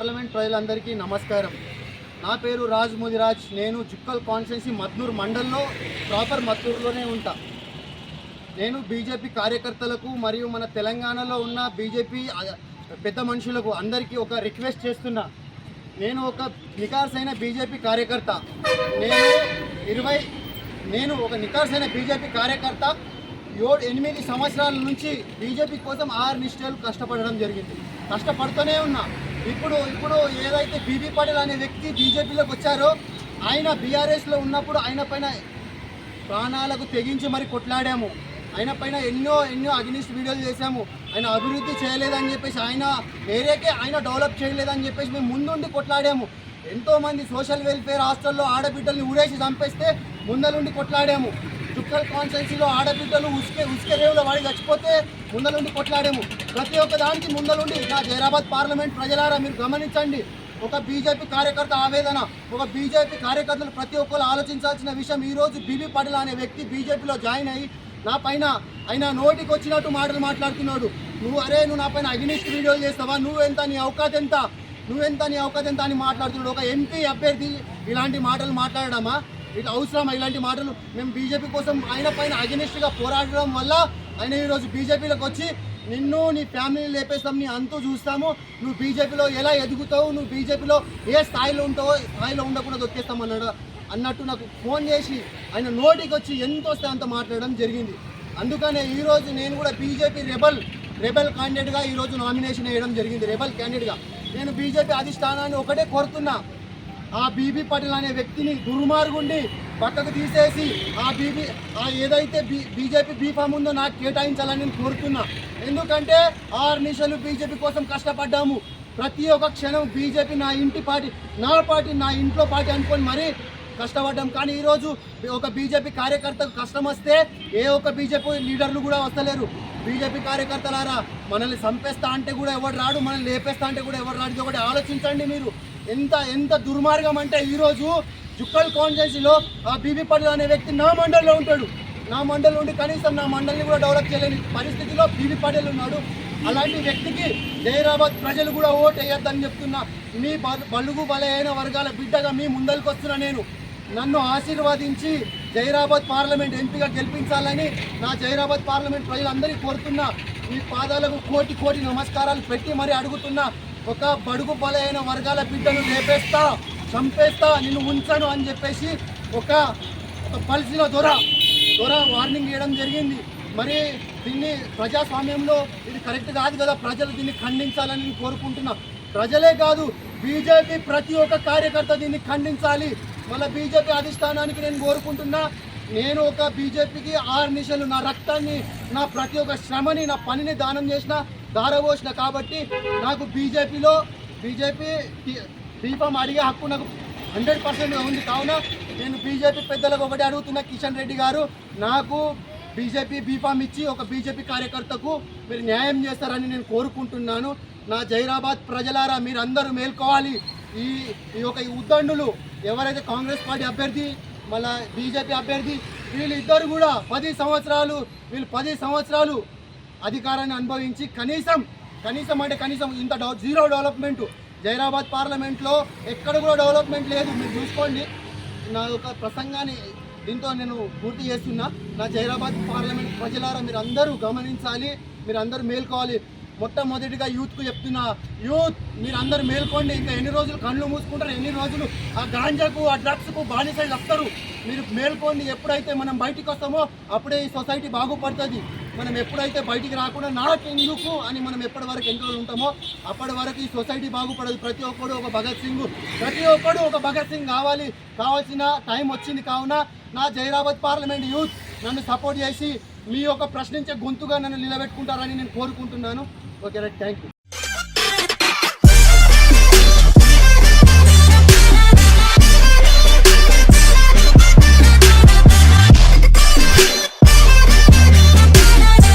Parliament ప్రజలందరికీ నమస్కారం. నా పేరు రాజ్ ముదిరాజ్. నేను జుక్కల్ కాన్స్టిట్యున్సీ మద్నూర్ మండల్లో ప్రాపర్ మద్నూర్లోనే ఉంటా. నేను బీజేపీ కార్యకర్తలకు మరియు మన తెలంగాణలో ఉన్న బీజేపీ పెద్ద మనుషులకు అందరికీ ఒక రిక్వెస్ట్ చేస్తున్నా. నేను ఒక నికార్సైన బీజేపీ కార్యకర్త. నేను ఇరవై నేను ఒక నికార్సైన బీజేపీ కార్యకర్త. ఏడు ఎనిమిది సంవత్సరాల నుంచి బీజేపీ కోసం ఆరు నిష్ఠలు కష్టపడడం జరిగింది. కష్టపడుతూనే ఉన్నా. ఇప్పుడు ఇప్పుడు ఏదైతే బీబీ పాటిల్ అనే వ్యక్తి బీజేపీలోకి వచ్చారో ఆయన బీఆర్ఎస్లో ఉన్నప్పుడు ఆయన పైన ప్రాణాలకు తెగించి మరి కొట్లాడాము. ఆయన పైన ఎన్నో ఎన్నో అగ్నిస్ట్ వీడియోలు చేశాము. ఆయన అభివృద్ధి చేయలేదని చెప్పేసి ఆయన వేరేకే ఆయన డెవలప్ చేయలేదని చెప్పేసి మేము ముందుండి కొట్లాడాము. ఎంతోమంది సోషల్ వెల్ఫేర్ హాస్టల్లో ఆడబిడ్డల్ని ఊరేసి చంపేస్తే ముందలుండి కొట్లాడాము. చుక్కల్ కాన్స్టెన్సీలో ఆడబిడ్డలు ఉసుకే ఉసుకే రేవులో వాడి చచ్చిపోతే ముందలుండి కొట్లాడాము. ప్రతి ఒక్క దానికి ముందలుండి నా జైరాబాద్ పార్లమెంట్ ప్రజలారా మీరు గమనించండి. ఒక బీజేపీ కార్యకర్త ఆవేదన ఒక బీజేపీ కార్యకర్తలు ప్రతి ఒక్కరు ఆలోచించాల్సిన విషయం ఈరోజు రోజు బీబీ అనే వ్యక్తి బీజేపీలో జాయిన్ అయ్యి నా పైన ఆయన నోటికి వచ్చినట్టు మాటలు మాట్లాడుతున్నాడు. నువ్వు అరే నువ్వు నా పైన అగ్నిస్ట్ వీడియోలు చేస్తావా? నువ్వెంత నీ అవకాశం ఎంత? నువ్వెంత నీ అవకాశం ఎంత అని మాట్లాడుతున్నాడు. ఒక ఎంపీ అభ్యర్థి ఇలాంటి మాటలు మాట్లాడడమా? ఇట్లా అవసరం ఇలాంటి మాటలు మేము బీజేపీ కోసం ఆయన పైన అగనిస్ట్గా పోరాడడం వల్ల ఆయన ఈరోజు బీజేపీలోకి వచ్చి నిన్ను నీ ఫ్యామిలీని లేపేస్తాం నీ అంతు చూస్తాము. నువ్వు బీజేపీలో ఎలా ఎదుగుతావు నువ్వు బీజేపీలో ఏ స్థాయిలో ఉంటావో స్థాయిలో ఉండకుండా దొక్కేస్తాం అన్నాడు. అన్నట్టు నాకు ఫోన్ చేసి ఆయన నోటికి వచ్చి ఎంతో అంత మాట్లాడడం జరిగింది. అందుకనే ఈరోజు నేను కూడా బీజేపీ రెబల్ రెబల్ క్యాండిడేట్గా ఈరోజు నామినేషన్ వేయడం జరిగింది. రెబల్ క్యాండిడేట్గా నేను బీజేపీ అధిష్టానాన్ని ఒకటే కోరుతున్నా. ఆ బీబీ పటేల్ అనే వ్యక్తిని దుర్మార్గుండి పక్కకు తీసేసి ఆ బీబీ ఆ ఏదైతే బీ బీజేపీ బీఫామ్ ఉందో నాకు కేటాయించాలని నేను కోరుతున్నా. ఎందుకంటే ఆరు నిమిషాలు బీజేపీ కోసం కష్టపడ్డాము. ప్రతి ఒక్క క్షణం బీజేపీ నా ఇంటి పార్టీ నా పార్టీ నా ఇంట్లో పార్టీ అనుకొని మరీ కష్టపడ్డాం. కానీ ఈరోజు ఒక బీజేపీ కార్యకర్తకు కష్టం వస్తే ఏ ఒక్క బీజేపీ లీడర్లు కూడా వస్తలేరు. బీజేపీ కార్యకర్తలారా మనల్ని చంపేస్తా అంటే కూడా ఎవరు రాడు మనల్ని లేపేస్తా అంటే కూడా ఎవరు రాడు ఒకటి ఆలోచించండి మీరు. ఎంత ఎంత దుర్మార్గం అంటే ఈరోజు జుక్కల్ కాన్స్టెన్సీలో ఆ బీబీ పటేల్ అనే వ్యక్తి నా మండలిలో ఉంటాడు. నా మండలి ఉండి కనీసం నా మండలిని కూడా డెవలప్ చేయలేని పరిస్థితిలో బీబీ పటేల్ ఉన్నాడు. అలాంటి వ్యక్తికి జైరాబాద్ ప్రజలు కూడా ఓటు వేయొద్దని చెప్తున్నా మీ బలుగు బలైన వర్గాల బిడ్డగా మీ ముందరికి వస్తున్నా నేను. నన్ను ఆశీర్వదించి జైరాబాద్ పార్లమెంట్ ఎంపీగా గెలిపించాలని నా జైరాబాద్ పార్లమెంట్ ప్రజలందరికీ కోరుతున్నా. మీ పాదాలకు కోటి కోటి నమస్కారాలు పెట్టి మరీ అడుగుతున్నా. ఒక బడుగు బలైన వర్గాల బిడ్డను లేపేస్తా చంపేస్తా నిన్ను ఉంచాను అని చెప్పేసి ఒక ఒక పలిసిన దొర దొర వార్నింగ్ ఇవ్వడం జరిగింది. మరి దీన్ని ప్రజాస్వామ్యంలో ఇది కరెక్ట్ కాదు కదా ప్రజలు దీన్ని ఖండించాలని నేను కోరుకుంటున్నా. ప్రజలే కాదు బీజేపీ ప్రతి ఒక్క కార్యకర్త దీన్ని ఖండించాలి. మళ్ళీ బీజేపీ అధిష్టానానికి నేను కోరుకుంటున్నా. నేను ఒక బీజేపీకి ఆరు నిమిషాలు నా రక్తాన్ని నా ప్రతి ఒక్క శ్రమని నా పనిని దానం చేసిన దారబోసిన కాబట్టి నాకు బీజేపీలో బీజేపీ దీపం అడిగే హక్కు నాకు హండ్రెడ్ పర్సెంట్ ఉంది. కావున నేను బీజేపీ పెద్దలకు ఒకటి అడుగుతున్న కిషన్ రెడ్డి గారు. నాకు బీజేపీ బీఫామ్ ఇచ్చి ఒక బీజేపీ కార్యకర్తకు మీరు న్యాయం చేస్తారని నేను కోరుకుంటున్నాను. నా జైరాబాద్ ప్రజలారా మీరు అందరూ మేల్కోవాలి. ఈ ఈ యొక్క ఉద్దండులు ఎవరైతే కాంగ్రెస్ పార్టీ అభ్యర్థి మళ్ళీ బీజేపీ అభ్యర్థి వీళ్ళిద్దరు కూడా పది సంవత్సరాలు వీళ్ళు పది సంవత్సరాలు అధికారాన్ని అనుభవించి కనీసం కనీసం అంటే కనీసం ఇంత జీరో డెవలప్మెంట్. జైరాబాద్ పార్లమెంట్లో ఎక్కడ కూడా డెవలప్మెంట్ లేదు. మీరు చూసుకోండి. నా యొక్క ప్రసంగాన్ని దీంతో నేను పూర్తి చేస్తున్నా. నా జైరాబాద్ పార్లమెంట్ ప్రజలారా మీరు అందరూ గమనించాలి. మీరు అందరూ మేల్కోవాలి. మొట్టమొదటిగా యూత్కు చెప్తున్నా యూత్ మీరు అందరూ మేల్కోండి. ఇంకా ఎన్ని రోజులు కళ్ళు మూసుకుంటారు? ఎన్ని రోజులు ఆ గాంజాకు ఆ డ్రగ్స్కు బానిసలు వస్తారు? మీరు మేల్కోండి. ఎప్పుడైతే మనం బయటికి వస్తామో అప్పుడే ఈ సొసైటీ బాగుపడుతుంది. మనం ఎప్పుడైతే బయటికి రాకుండా నాకెందుకు అని మనం ఎప్పటి వరకు ఎన్ని రోజులు ఉంటామో అప్పటి వరకు ఈ సొసైటీ బాగుపడదు. ప్రతి ఒక్కడు ఒక భగత్ సింగ్. ప్రతి ఒక్కడు ఒక భగత్ సింగ్ కావాలి. కావాల్సిన టైం వచ్చింది కావున నా జైరాబాద్ పార్లమెంట్ యూత్ నన్ను సపోర్ట్ చేసి మీ యొక్క ప్రశ్నించే గొంతుగా నన్ను నిలబెట్టుకుంటారని నేను కోరుకుంటున్నాను. Okay right thank you